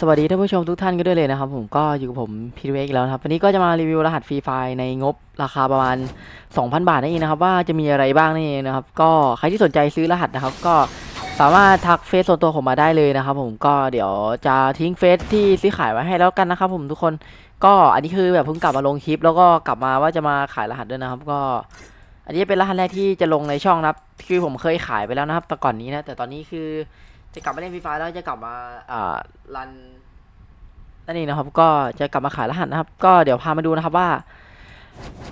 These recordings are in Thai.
สวัสดีท่านผู้ชมทุกท่านกันด้วยเลยนะครับผมก็อยู่กับผมพีทเวกแล้วครับวันนี้ก็จะมารีวิวรหัสฟรีไฟล์ในงบราคาประมาณ 2,000 บาทนั่นเองนะครับว่าจะมีอะไรบ้างนั่นเองนะครับก็ใครที่สนใจซื้อรหัสนะครับ ก็สามารถทักเฟซส่วนตัวผมมาได้เลยนะครับ ผมก็เดี๋ยวจะทิ้งเฟซที่ซื้อขายไว้ให้แล้วกันนะครับ ผมทุกคนก็อันนี้คือแบบเพิ่งกลับมาลงคลิป แล้วก็กลับมาว่าจะมาขายรหัสด้วยนะครับ ก็ อันนี้เป็นรหัสแรกที่จะลงในช่องนะครับคือผมเคยขายไปแล้วนะครับแต่ก่อนนี้นะแต่ตอนนี้คือ จะกลับมาเล่นฟรีไฟแล้วจะกลับมาอ่ารันนั่นเองนะครับ ก็จะกลับมาขายรหัสนะครับ ก็เดี๋ยวพามาดูนะครับว่า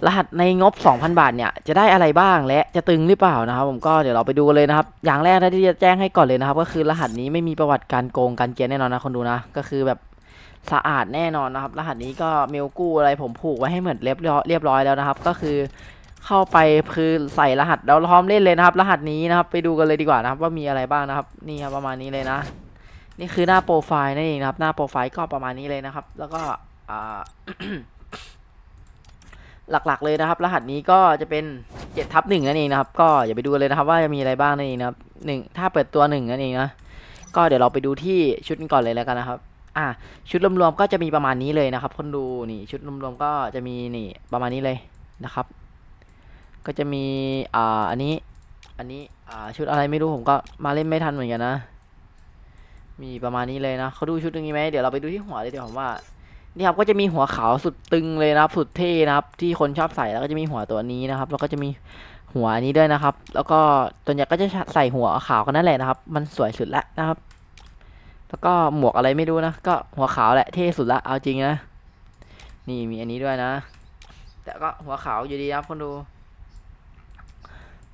รหัสในงบ 2,000 บาทเนี่ยจะได้อะไรบ้างและจะตึงหรือเปล่านะครับ ผมก็เดี๋ยวเราไปดูกันเลยนะครับ อย่างแรกนะที่จะแจ้งให้ก่อนเลยนะครับ ก็คือรหัสนี้ไม่มีประวัติการโกงการเกียนแน่นอนนะคนดูนะ ก็คือแบบสะอาดแน่นอนนะครับ รหัสนี้ก็เมลกู้อะไรผมผูกไว้ให้เหมือนเรียบร้อยเรียบร้อยแล้วนะครับ ก็คือ เข้าไปคือใส่รหัสแล้วพร้อมเล่นเลยนะครับ รหัสนี้นะครับไปดูกันเลยดีกว่านะครับ ว่ามีอะไรบ้างนะครับ นี่ครับประมาณนี้เลยนะ นี่คือหน้าโปรไฟล์นั่นเองนะครับ หน้าโปรไฟล์ก็ประมาณนี้เลยนะครับ แล้วก็หลักๆเลยนะครับ รหัสนี้ก็จะเป็นเจ็ดทับหนึ่งนั่นเองนะครับ ก็อย่าไปดูเลยนะครับว่าจะมีอะไรบ้างนั่นเองนะครับหนึ่งถ้าเปิดตัวหนึ่งนั่นเองนะก็เดี๋ยวเราไปดูที่ชุดกันก่อนเลยแล้วกันนะครับอ่าชุดรวมๆก็จะมีประมาณนี้เลยนะครับ คนดูนี่ชุดรวมๆก็จะมีนี่ประมาณนี้เลยนะครับ ก็จะมีอ่าอันนี้อันนี้อ่าชุดอะไรไม่รู้ผมก็มาเล่นไม่ทันเหมือนกันนะ มีประมาณนี้เลยนะเขาดูชุดตรงนี้ไหมเดี๋ยวเราไปดูที่หัวเลยเดี๋ยวผมว่านี่ครับก็จะมีหัวขาวสุดตึงเลยนะครับ สุดเท่นะครับ ที่คนชอบใส่แล้วก็จะมีหัวตัวนี้นะครับ แล้วก็จะมีหัวนนี้ด้วยนะครับ แล้วก็ตัวใหญ่ก็จะใส่หัวขาวกันนั่นแหละนะครับ มันสวยสุดละนะครับ แล้วก็หมวกอะไรไม่รู้นะก็หัวขาวแหละเท่สุดละเอาจริงนะนี่มีอันนี้ด้วยนะ แต่ก็หัวขาวอยู่ดีครับคนดู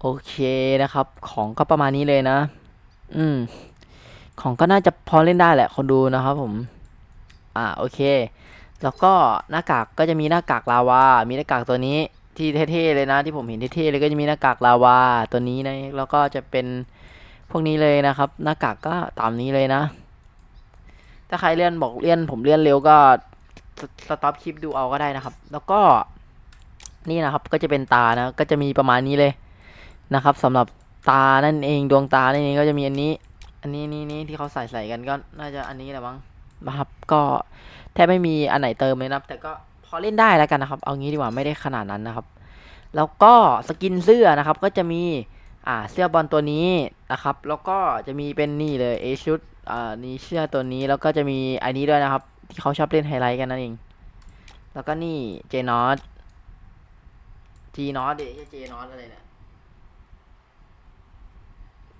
โอเคนะครับ ของก็ประมาณนี้เลยนะ อืม ของก็น่าจะพอเล่นได้แหละคนดูนะครับผม อ่าโอเค แล้วก็หน้ากากก็จะมีหน้ากากลาวา มีหน้ากากตัวนี้ที่เท่ๆเลยนะ ที่ผมเห็นเท่ๆเลยก็จะมีหน้ากากลาวาตัวนี้นะแล้วก็จะเป็นพวกนี้เลยนะครับ หน้ากากก็ตามนี้เลยนะ ถ้าใครเลื่อนบอกเลื่อนผมเลื่อนเร็วก็สสต็อปคลิปดูเอาก็ได้นะครับ แล้วก็นี่นะครับก็จะเป็นตานะ ก็จะมีประมาณนี้เลย นะครับสำหรับตานั่นเองดวงตานั่นเองก็จะมีอันนี้ อันนี้นี่นี่ที่เขาใส่ใส่กันก็น่าจะอันนี้แหละมั้งนะครับ ก็แทบไม่มีอันไหนเติมเลยนะครับ แต่ก็พอเล่นได้แล้วกันนะครับ เอางี้ดีกว่าไม่ได้ขนาดนั้นนะครับ แล้วก็สกินเสื้อนะครับ ก็จะมีอ่าเสื้อบอลตัวนี้นะครับ แล้วก็จะมีเป็นนี่เลยเอชุดอ่านี่เสื้อตัวนี้แล้วก็จะมีอันนี้ด้วยนะครับ ที่เขาชอบเล่นไฮไลท์กันนั่นเอง แล้วก็นี่เจนอตจีนอตเดี๋ยวเจนอตอะไรเนี่ย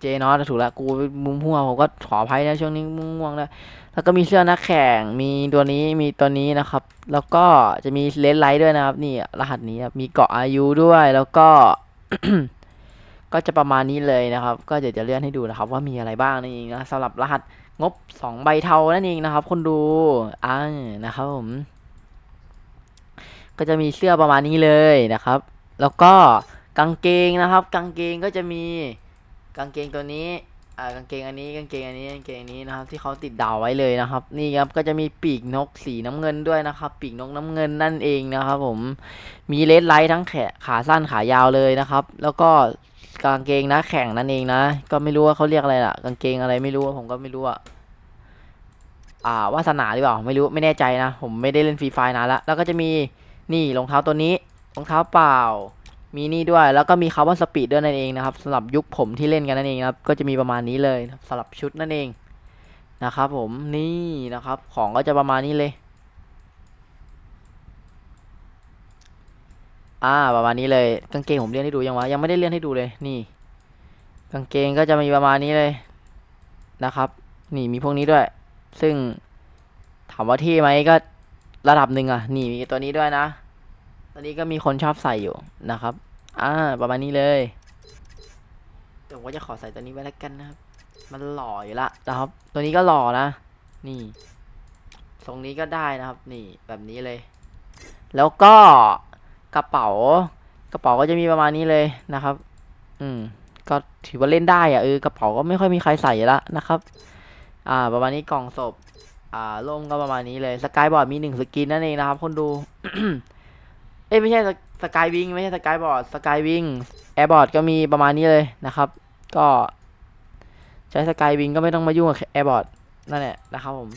เจนอสถูกละกูมุมหัวผมก็ขออภัยนะช่วงนี้ม่วงแล้วแล้วก็มีเสื้อนักแข่งมีตัวนี้มีตัวนี้นะครับ แล้วก็จะมีเลนส์ไลท์ด้วยนะครับ นี่รหัสนี้ครับมีเกาะอายุด้วยแล้วก็ ก็จะประมาณนี้เลยนะครับ ก็เดี๋ยวจะเลื่อนให้ดูนะครับ ว่ามีอะไรบ้างนั่นเองนะสำหรับรหัสงบสองใบเทานั่นเองนะครับ คนดูอ่านะครับผมก็จะมีเสื้อประมาณนี้เลยนะครับ แล้วก็กางเกงนะครับ กางเกงก็จะมี กางเกงตัวนี้อ่ากางเกงอันนี้กางเกงอันนี้กางเกงอันนี้นะครับ ที่เขาติดดาวไว้เลยนะครับ นี่ครับก็จะมีปีกนกสีน้ำเงินด้วยนะครับ ปีกนกน้ำเงินนั่นเองนะครับ ผมมีเลดไลท์ทั้งแขนขาสั้นขายาวเลยนะครับ แล้วก็กางเกงนะแข่งนั่นเองนะ ก็ไม่รู้ว่าเขาเรียกอะไรล่ะ กางเกงอะไรไม่รู้ผมก็ไม่รู้อะอ่าวาสนาหรือเปล่าไม่รู้ไม่แน่ใจนะ ผมไม่ได้เล่นฟรีไฟนานละแล้วก็จะมีนี่รองเท้าตัวนี้รองเท้าเปล่า มีนี่ด้วย แล้วก็มีคาร์บอนสปีดด้วยนั่นเองนะครับสำหรับยุคผมที่เล่นกันนั่นเองครับ ก็จะมีประมาณนี้เลยสำหรับชุดนั่นเองนะครับผมนี่นะครับ ของก็จะประมาณนี้เลย อ่าประมาณนี้เลย กางเกงผมเลื่อนให้ดูยังวะยังไม่ได้เลื่อนให้ดูเลย นี่ กางเกงก็จะมีประมาณนี้เลยนะครับ นี่มีพวกนี้ด้วย ซึ่งถามว่าเท่ไหมก็ระดับหนึ่งอะ นี่มีตัวนี้ด้วยนะ ตอนนี้ก็มีคนชอบใส่อยู่นะครับ อ่า ประมาณนี้เลยเดี๋ยวผมก็จะขอใส่ตัวนี้ไว้แล้วกันนะครับ มันหล่ออยู่ละนะครับ ตัวนี้ก็หล่อนะ นี่ ทรงนี้ก็ได้นะครับ นี่แบบนี้เลย แล้วก็กระเป๋า กระเป๋าก็จะมีประมาณนี้เลยนะครับ อืม ก็ถือว่าเล่นได้อะเออกระเป๋าก็ไม่ค่อยมีใครใส่อยู่ละนะครับ อ่า ประมาณนี้กล่องศพ อ่าร่มก็ประมาณนี้เลยสกายบอร์ดมีหนึ่งสกินนั่นเองนะครับ คนดู เอ้ยไม่ใช่สกายวิงไม่ใช่สกายบอร์ดสกายวิงแอร์บอร์ดก็มีประมาณนี้เลยนะครับ ก็ใช้สกายวิงก็ไม่ต้องมายุ่งกับแอร์บอร์ดนั่นแหละนะครับผม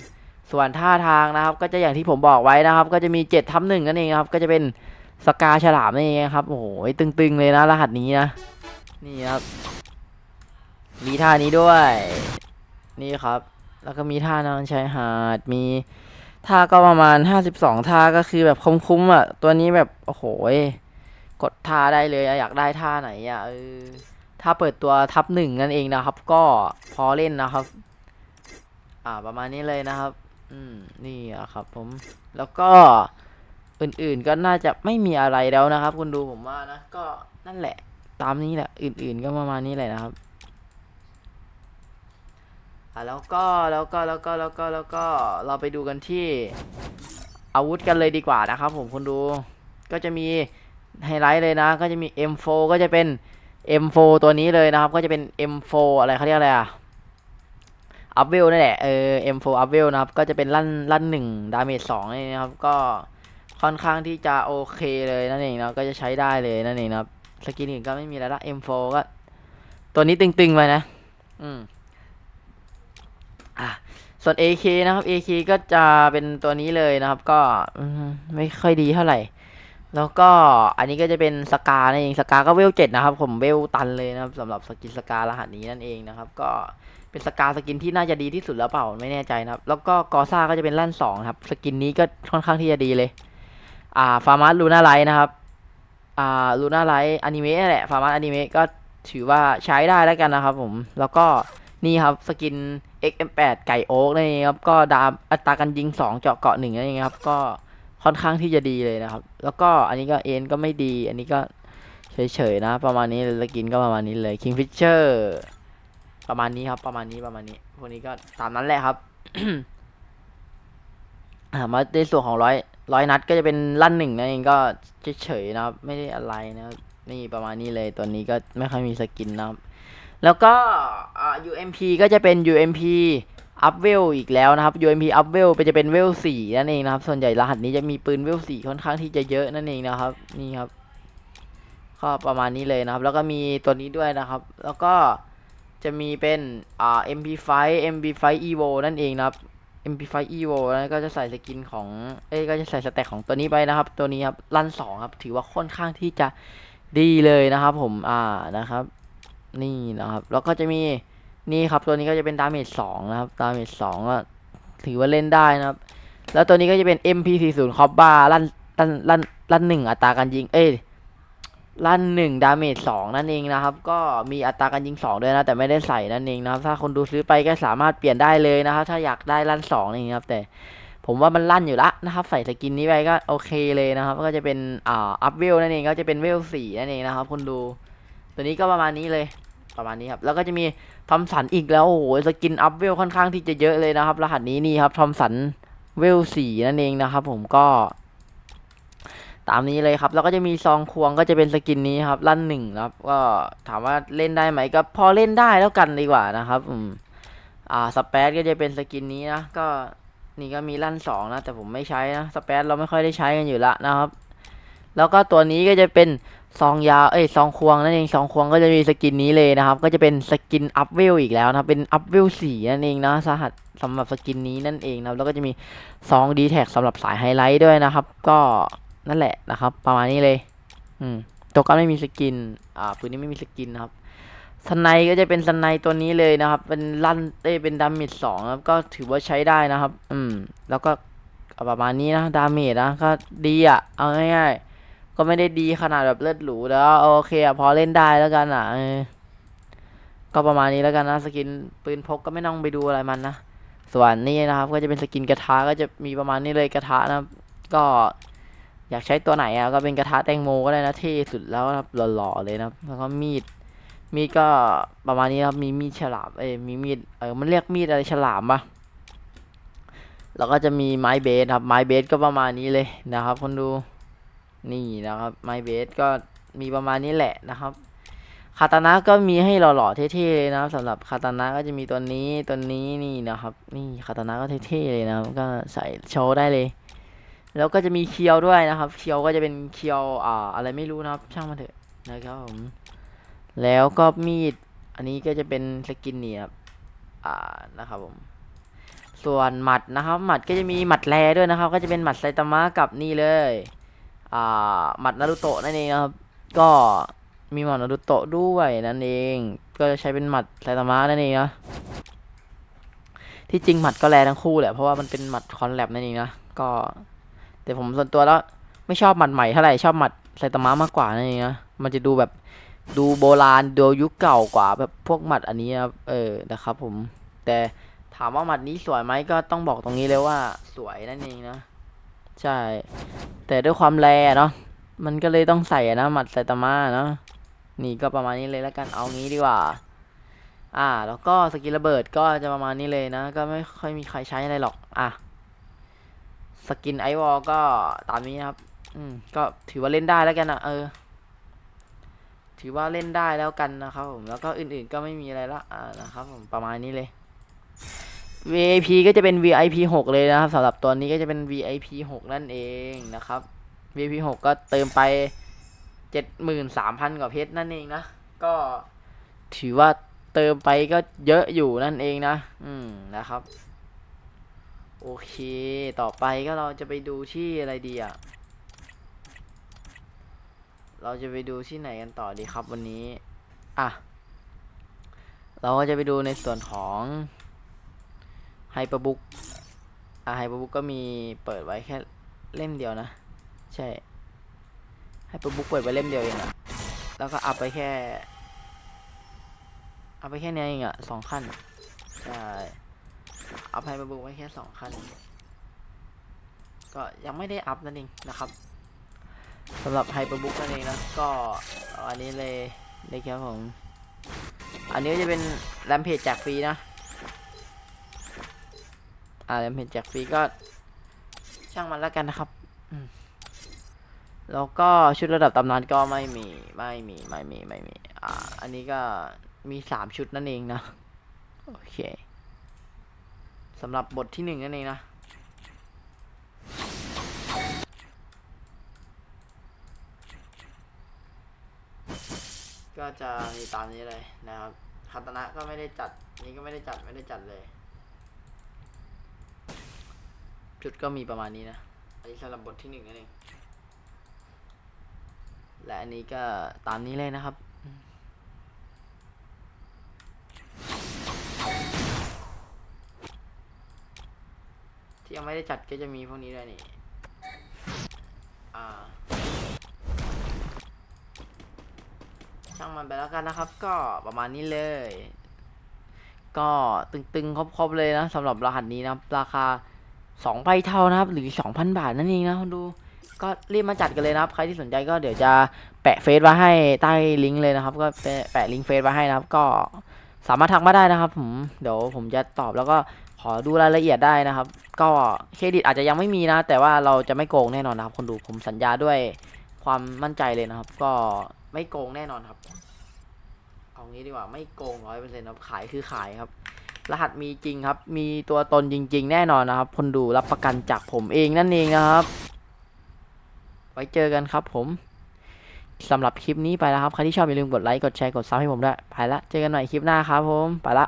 ส่วนท่าทางนะครับ ก็จะอย่างที่ผมบอกไว้นะครับ ก็จะมีเจ็ดทับหนึ่งนั่นเองครับ ก็จะเป็นสกาฉลามนั่นเองครับโอ้โหตึงๆเลยนะรหัสนี้นะนี่ครับ มีท่านี้ด้วย นี่ครับ แล้วก็มีท่านอนชายหาดมี ท่าก็ประมาณห้าสิบสองท่าก็คือแบบคุ้มๆอะ ตัวนี้แบบ โอ้โหกดท่าได้เลยอะอยากได้ท่าไหนอะเออถ้าเปิดตัวทับหนึ่งนั่นเองนะครับ ก็พอเล่นนะครับ อ่าประมาณนี้เลยนะครับ อืมนี่อะครับ ผม แล้วก็อื่นๆก็น่าจะไม่มีอะไรแล้วนะครับ คุณดูผมว่านะ ก็นั่นแหละ ตามนี้แหละ อื่นๆก็ประมาณนี้แหละนะครับ อะแล้วก็แล้วก็แล้วก็แล้วก็แล้วก็เราไปดูกันที่อาวุธกันเลยดีกว่านะครับผมคุณดูก็จะมีไฮไลท์เลยนะ ก็จะมี M4 ก็จะเป็น M4 ตัวนี้เลยนะครับ ก็จะเป็น M4 อะไรเขาเรียกอะไรอะอัพเวลนั่นแหละเออ M4 อัพเวลนะครับ ก็จะเป็นลั่นลั่นหนึ่งดาเมจสองนี่นะครับ ก็ค่อนข้างที่จะโอเคเลยนั่นเองนะก็จะใช้ได้เลยนั่นเองนะครับสกินอื่นก็ไม่มีแล้วละ M4 ก็ ตัวนี้ตึงๆไปนะ อืม อะส่วน AK นะครับ AK ก็จะเป็นตัวนี้เลยนะครับ ก็ไม่ค่อยดีเท่าไหร่ แล้วก็อันนี้ก็จะเป็นสกานั่นเองสกาก็เวลเจ็ดนะครับ ผมเวลตันเลยนะครับสำหรับสกินสการหัสนี้นั่นเองนะครับ ก็เป็นสกาสกินที่น่าจะดีที่สุดแล้วเปล่าไม่แน่ใจนะครับ แล้วก็กอซ่าก็จะเป็นลั่นสองครับ สกินนี้ก็ค่อนข้างที่จะดีเลย อ่าฟาร์มัสลูน่าไลท์นะครับ อ่าลูน่าไลท์อนิเมะนั่นแหละฟาร์มัสอนิเมะก็ถือว่าใช้ได้แล้วกันนะครับ ผมแล้วก็ นี่ครับสกิน XM8 ไก่โอ๊กนั่ครับก็ดาอัตราการยิง 2 เจาะเกาะหนึ่งนั่นเองครับ ก็ค่อนข้างที่จะดีเลยนะครับ แล้วก็อันนี้ก็เอ็นก็ไม่ดี อันนี้ก็เฉยๆนะ ประมาณนี้สกินก็ประมาณนี้เลย Kingfisher ประมาณนี้ครับ ประมาณนี้ประมาณนี้พวกนี้ก็ตามนั้นแหละครับมาในส่วนของร้อยร้อยนัดก็จะเป็นลั่นหนึ่งนั่นเองก็เฉยๆนะครับ ไม่ได้อะไรนะครับนี่ประมาณนี้เลยตัวนี้ก็ไม่ค่อยมีสกินนะครับ แล้วก็ UMP ก็จะเป็น UMP up w e l อีกแล้วนะครับ UMP up w e l ไปจะเป็นเวลสี่นั่นเองนะครับ ส่วนใหญ่รหัสนี้จะมีปืนเวลสี่ค่อนข้างที่จะเยอะนั่นเองนะครับ นี่ครับ ก็ประมาณนี้เลยนะครับ แล้วก็มีตัวนี้ด้วยนะครับ แล้วก็จะมีเป็นอ่า MP5 MP5 Evo นั่นเองนะครับ MP5 Evo แล้วก็จะใส่สกินของ เอ้ยก็จะใส่สแต็กของตัวนี้ไปนะครับ ตัวนี้ครับ ลั่นสองครับ ถือว่าค่อนข้างที่จะดีเลยนะครับ ผม อ่า นะครับ นี่นะครับ แล้วก็จะมีนี่ครับตัวนี้ก็จะเป็นดาเมจสองนะครับดาเมจสองก็ถือว่าเล่นได้นะครับ แล้วตัวนี้ก็จะเป็น MP40 คอปบาลั่นลั่นลั่นลั่นหนึ่งอัตราการยิง เอ้ยลั่นหนึ่งดาเมจสองนั่นเองนะครับ ก็มีอัตราการยิงสองด้วยนะ แต่ไม่ได้ใส่นั่นเองนะครับ ถ้าคนดูซื้อไปก็สามารถเปลี่ยนได้เลยนะครับ ถ้าอยากได้ลั่นสองนี่ครับแต่ผมว่ามันลั่นอยู่ละนะครับ ใส่สกินนี้ไปก็โอเคเลยนะครับ ก็จะเป็นอ่าอัพเวลนั่นเองก็จะเป็นเวลสี่นั่นเองนะครับ คนดู ตัวนี้ก็ประมาณนี้เลย ประมาณนี้ครับ แล้วก็จะมีทอมสันอีกแล้ว โอ้โห สกินอัพเวลค่อนข้างที่จะเยอะเลยนะครับ รหัสนี้นี่ครับทอมสันเวลสี่นั่นเองนะครับ ผมก็ ตามนี้เลยครับ แล้วก็จะมีซองควงก็จะเป็นสกินนี้ครับลั่นหนึ่งครับ ก็ถามว่าเล่นได้ไหมก็พอเล่นได้แล้วกันดีกว่านะครับ อืม อ่าสเปซก็จะเป็นสกินนี้นะ ก็นี่ก็มีลั่นสองนะ แต่ผมไม่ใช้นะ สเปซเราไม่ค่อยได้ใช้กันอยู่ละนะครับ แล้วก็ตัวนี้ก็จะเป็นซองยาเอ้ยซองควงนั่นเองซองควงก็จะมีสกินนี้เลยนะครับ ก็จะเป็นสกินอัพเวลอีกแล้วนะเป็นอัพเวลสี่นั่นเองนะสหัสสำหรับสกินนี้นั่นเองนะแล้วก็จะมีซองดีแท็กสำหรับสายไฮไลท์ด้วยนะครับ ก็นั่นแหละนะครับ ประมาณนี้เลย อืมตัวก็ไม่มีสกิน อ่าปืนนี้ไม่มีสกินนะครับสไนก็จะเป็นสไนตัวนี้เลยนะครับ เป็นลั่นเอ้เป็นดาเมจสองครับก็ถือว่าใช้ได้นะครับ อืม แล้วก็ประมาณนี้นะดาเมจนะก็ดีอะเอาง่ายๆ ก็ไม่ได้ดีขนาดแบบเลือดหรูแล้วโอเคอะพอเล่นได้แล้วกันอะออก็ประมาณนี้แล้วกันนะสกินปืนพกก็ไม่ต้องไปดูอะไรมันนะส่วนนี้นะครับ ก็จะเป็นสกินกระทะก็จะมีประมาณนี้เลยกระทะนะก็อยากใช้ตัวไหนอะก็เป็นกระทะแตงโมก็ได้นะเท่สุดแล้วนะครับหล่อๆเลยนะแล้วก็มีดมีดก็ประมาณนี้ครับมีมีดฉลามเอ้มีมีดเออมันเรียกมีดอะไรฉลามปะแล้วก็จะมีไม้เบสครับไม้เบสก็ประมาณนี้เลยนะครับคนดู นี่นะครับไม้เบสก็มีประมาณนี้แหละนะครับคาตานะก็มีให้หล่อๆเท่ๆเลยนะครับสำหรับคาตานะก็จะมีตัวนี้ตัวนี้นี่นะครับ นี่คาตานะก็เท่ๆเลยนะครับก็ใส่โชว์ได้เลย แล้วก็จะมีเคียวด้วยนะครับ เคียวก็จะเป็นเคียวอ่าอะไรไม่รู้นะครับ ช่างมันเถอะนะครับผมแล้วก็มีดอันนี้ก็จะเป็นสกินนี่ครับอ่านะครับผมส่วนหมัดนะครับ หมัดก็จะมีหมัดแรด้วยนะครับ ก็จะเป็นหมัดไซตามะกับนี่เลย อ่าหมัดนารุโตะนั่นเองนะครับ ก็มีหมัดนารุโตะด้วยนั่นเอง ก็จะใช้เป็นหมัดไซตามะนั่นเองนะที่จริงหมัดก็แรทั้งคู่แหละเพราะว่ามันเป็นหมัดคอนแลบนั่นเองนะก็แต่ผมส่วนตัวแล้วไม่ชอบหมัดใหม่เท่าไหร่ชอบหมัดไซตามะมากกว่านั่นเองนะมันจะดูแบบดูโบราณดูยุคเก่ากว่าแบบพวกหมัดอันนี้นะครับเออนะครับผมแต่ถามว่าหมัดนี้สวยไหมก็ต้องบอกตรงนี้เลยว่าสวยนั่นเองนะ ใช่ แต่ด้วยความแรเนาะมันก็เลยต้องใส่นะหมัดไซตามะเนาะนี่ก็ประมาณนี้เลยแล้วกันเอางี้ดีกว่า อ่า แล้วก็สกิลระเบิดก็จะประมาณนี้เลยนะ ก็ไม่ค่อยมีใครใช้อะไรหรอกอะสกินไอวอลก็ตามนี้นะครับ อืม ก็ถือว่าเล่นได้แล้วกันนะเออ ถือว่าเล่นได้แล้วกันนะครับผม แล้วก็อื่นๆก็ไม่มีอะไรละ อ่า นะครับผม ประมาณนี้เลย VIP ก็จะเป็น VIP 6 เลยนะครับสำหรับตัวนี้ก็จะเป็น VIP 6 นั่นเองนะครับ VIP 6 ก็เติมไป 73,000 กว่าเพชรนั่นเองนะ ก็ถือว่าเติมไปก็เยอะอยู่นั่นเองนะ อืมนะครับ โอเค ต่อไปก็เราจะไปดูที่อะไรดีอะเราจะไปดูที่ไหนกันต่อดีครับวันนี้ อะ เราก็จะไปดูในส่วนของ ไฮเปอร์บุ๊กอะไฮเปอร์บุ๊กก็มีเปิดไว้แค่เล่มเดียวนะ ใช่ไฮเปอร์บุ๊กเปิดไว้เล่มเดียวเองอะแล้วก็อัพไปแค่อัพไปแค่นี้เองอะสองขั้นใช่อัพไฮเปอร์บุ๊กไว้แค่สองขั้นก็ยังไม่ได้อัพนั่นเองนะครับสำหรับไฮเปอร์บุ๊กนั่นเองนะก็อาอันนี้เลยเลยครับผมอันนี้ก็จะเป็นแรมเพจแจกฟรีนะ อ่าแรมเพจแจกฟรีก็ช่างมันแล้วกันนะครับแล้วก็ชุดระดับตำนานก็ไม่มีไม่มีไม่มีไม่มีอ่าอันนี้ก็มีสามชุดนั่นเองนะโอเคสำหรับบทที่หนึ่งนั่นเองนะก็จะมีตามนี้เลยนะครับคาตนะก็ไม่ได้จัด นี้ก็ไม่ได้จัดไม่ได้จัดเลย จุดก็มีประมาณนี้นะอันนี้สำหรับบทที่หนึ่งนั่นเองและอันนี้ก็ตามนี้เลยนะครับที่ยังไม่ได้จัดก็จะมีพวกนี้ด้วยนี่ อ่า ช่างมันไปแล้วกันนะครับ ก็ประมาณนี้เลย ก็ตึงๆ ครบๆ เลยนะสำหรับรหัสนี้นะราคา สองใบเท่านะครับ หรือสองพันบาทนั่นเองนะคุณดู ก็รีบมาจัดกันเลยนะครับ ใครที่สนใจก็เดี๋ยวจะแปะเฟซไว้ให้ใต้ลิงก์เลยนะครับ ก็แปะแปะลิงก์เฟซไว้ให้นะครับ ก็สามารถทักมาได้นะครับ ผม เดี๋ยวผมจะตอบแล้วก็ขอดูรายละเอียดได้นะครับ ก็เครดิตอาจจะยังไม่มีนะ แต่ว่าเราจะไม่โกงแน่นอนนะครับ คนดูผมสัญญาด้วยความมั่นใจเลยนะครับ ก็ไม่โกงแน่นอนครับเอางี้ดีกว่าไม่โกงร้อยเปอร์เซ็นต์ครับขายคือขายครับ รหัสมีจริงครับ มีตัวตนจริง ๆ แน่นอนนะครับ คนดูรับประกันจากผมเองนั่นเองนะครับ ไว้เจอกันครับผมสำหรับคลิปนี้ไปแล้วครับ ใครที่ชอบอย่าลืมกดไลค์ กดแชร์ กดซับให้ผมด้วย ไปละ เจอกันใหม่คลิปหน้าครับผม ไปละ